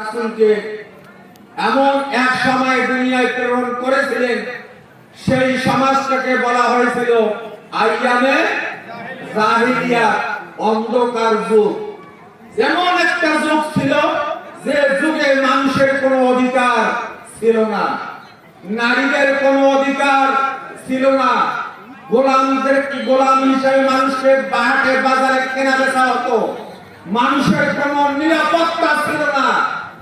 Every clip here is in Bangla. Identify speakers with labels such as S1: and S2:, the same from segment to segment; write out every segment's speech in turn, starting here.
S1: রাসূলকে এমন এক সময় দুনিয়ায় প্রেরণ করেছিলেন, সেই সমাজটাকে বলা হয়েছিল আইয়ামে জাহিলিয়া অন্ধকার যুগ। এমন একটা যুগ ছিল যে যুগে মানুষের কোনো অধিকার ছিল না, নারীদের কোনো অধিকার ছিল না। গোলামদের কি গোলাম হিসেবে মানুষের বাহাটে বাজারে কেনা বেচা হতো। মানুষের কোনো নিরাপত্তা ছিল না।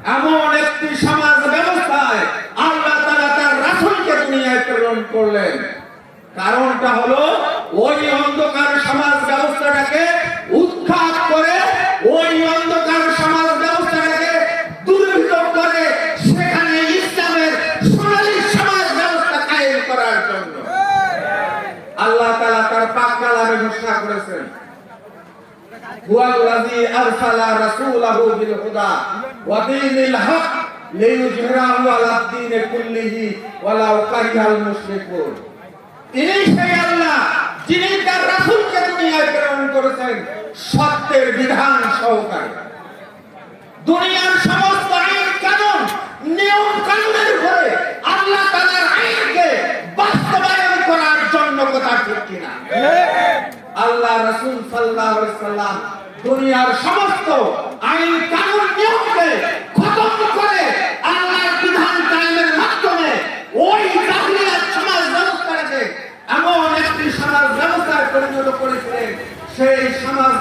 S1: এমন একটি সমাজ ব্যবস্থায় আল্লাহ তারা তার রাসুলকে দুনিয়ায় প্রেরণ করলেন। কারণটা হলো ওই অন্ধকার সমাজ ব্যবস্থাটাকে উৎখাত করে, ওই অন্ধকার সমাজ ব্যবস্থাটাকে দুর্বৃত করে সেখানে ইসলামের সোনালী সমাজ ব্যবস্থা কায়েম করার জন্য। আল্লাহ তাআলা তার পাক কালামে ঘোষণা করেছেন। হুয়াল্লাযী আরসালা রাসূলাহু বিল হুদা। ওয়াদিনিল হক লিইউজহিরাহু আলা দ্বীনি কুল্লিহি ওয়ালাউ কারিহাল মুশরিকুন। তিনি সেই আল্লাহ যিনি তার রাসূলকে দুনিয়ায় প্রেরণ করেছেন সত্যের বিধান সহকারে। দুনিয়ার সমস্ত আইন কানুন নিয়ম কানুনের উপরে আল্লাহ তাআলার আইনকে বাস্তবায়ন করার জন্য কথা ঠিক কিনা? হ্যাঁ। আল্লাহ রাসূল সাল্লাহ আলাইহি সাল্লাম দুনিয়ার সমস্ত আইন কানুন নিয়মকে খতম করে আল্লাহর বিধান কায়েমের মাধ্যমে ওই জাহিলিয়াত সমাজ এমন একটি সমাজ ব্যবস্থায় পরিণত করেছিলেন সেই সমাজ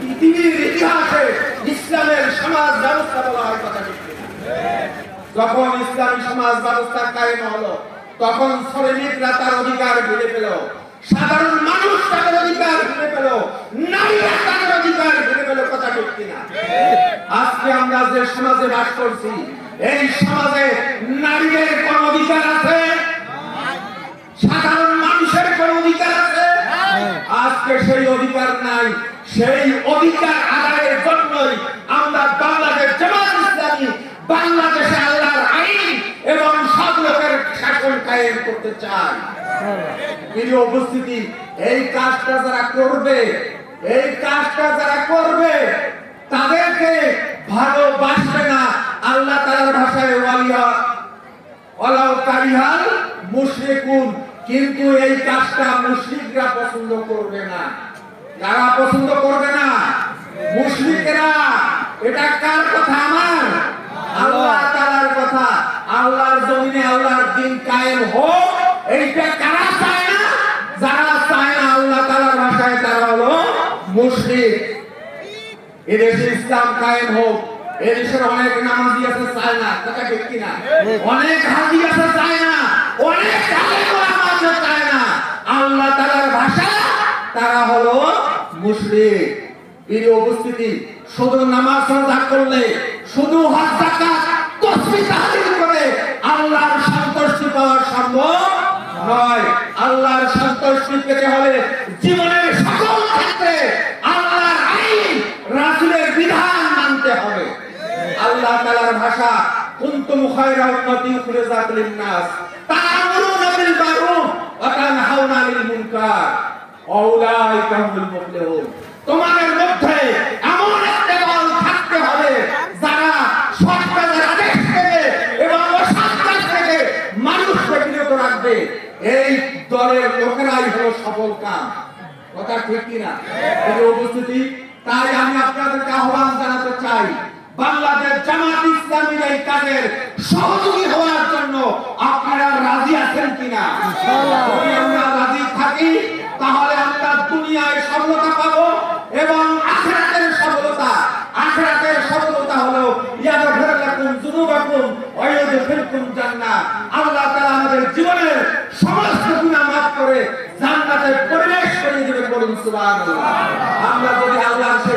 S1: পৃথিবীর ইতিহাসে ইসলামের সমাজ ব্যবস্থা বলা হয় কথা? যখন ইসলামী সমাজ ব্যবস্থা কায়েম হলো, তখন শ্রমিকরা তার অধিকার ফিরে পেল সাধারণ মানুষ তাদের অধিকার ফিরে পেল নারীরা তাদের অধিকার ফিরে পেল কথা ঠিক কিনা আজকে আমরা যে সমাজে বাস করছি, এই সমাজে নারীদের কোন অধিকার আছে? সাধারণ মানুষের কোন অধিকার আছে? আজকে সেই অধিকার নাই। সেই অধিকার আদায়ের জন্যই আমরা বাংলাদেশ জামাত ইসলামী বাংলাদেশে আল্লাহর আইন এবং সব লোকের শাসন কায়েম করতে চাই। প্রিয় উপস্থিতি, এই কাজটা যারা করবে, এই কাজটা যারা করবে, তাদেরকে ভালোবাসবে না। আল্লাহ তাআলার ভাষায় ওয়ালিয়া। ওয়ালাউ কারিহাল মুশরিকুন। কিন্তু এই কাজটা মুশরিকরা পছন্দ করবে না। যারা পছন্দ করবে না, মুশরিকরা, এটা কার কথা আমার? আল্লাহ তাআলার কথা। আল্লাহর জমিনে আল্লাহর দিন কায়েম হোক, এইটা কারা চায় না? যারা চায় না আল্লাহ তাআলার ভাষায় তারা হলো মুশরিক। এদেশে ইসলাম কায়েম হোক এদেশের অনেক চায় না, কথা ঠিক কিনা? অনেক আছে, চায় না, অনেক আছে, চায় না। আল্লাহ তাআলার ভাষা, তারা হলো উপস্থিতি, শুধু নামাজ করলে, শুধু হজ, যাকাত তসবিহ তাহলিল করে আল্লাহর সন্তুষ্টি পাওয়া সম্ভব নয়। আল্লাহর সন্তুষ্টি পেতে হলে জীবনের সকল ক্ষেত্রে আল্লাহর আইন রাসূলের বিধান মানতে হবে আল্লাহ তাআলার ভাষা, কুনতুম খায়রা উম্মতি উখরিজাত লিন-নাস। তা'মুরুনা বিল মারুফ ওয়া তানহাউনা আনিল মুনকার। আউলাইকা হুমুল মুফলিহুন। তোমাদের মধ্যে এমন একটা দল থাকতে হবে যারা সৎ কাজের আদেশ দেবে এবং অসৎ কাজ থেকে মানুষকে বিরত রাখবে। এই দলের লোকেরাই হলো সফল কাম। কথা ঠিক কিনা? উপস্থিতি, তাই আমি আপনাদেরকে আহ্বান জানাতে চাই বাংলাদেশ জামাত ইসলামীর এই কাজের সহযোগী হওয়ার জন্য আপনারা রাজি আছেন কিনা? যদি আমরা রাজি থাকি তাহলে আমরা দুনিয়ায় সফলতা পাবো এবং আখেরাতের সফলতা আখেরাতের সফলতা হলো ইয়াগফির লাকুম যুনুবাকুম ওয়া ইউদখিলকুম জান্নাহ আল্লাহ তাআলা আমাদের জীবনের সমস্ত গুনাহ করে জান্নাতে প্রবেশ করে দিবেন বলুন সুবহানাল্লাহ। আমরা যদি আল্লাহর সেই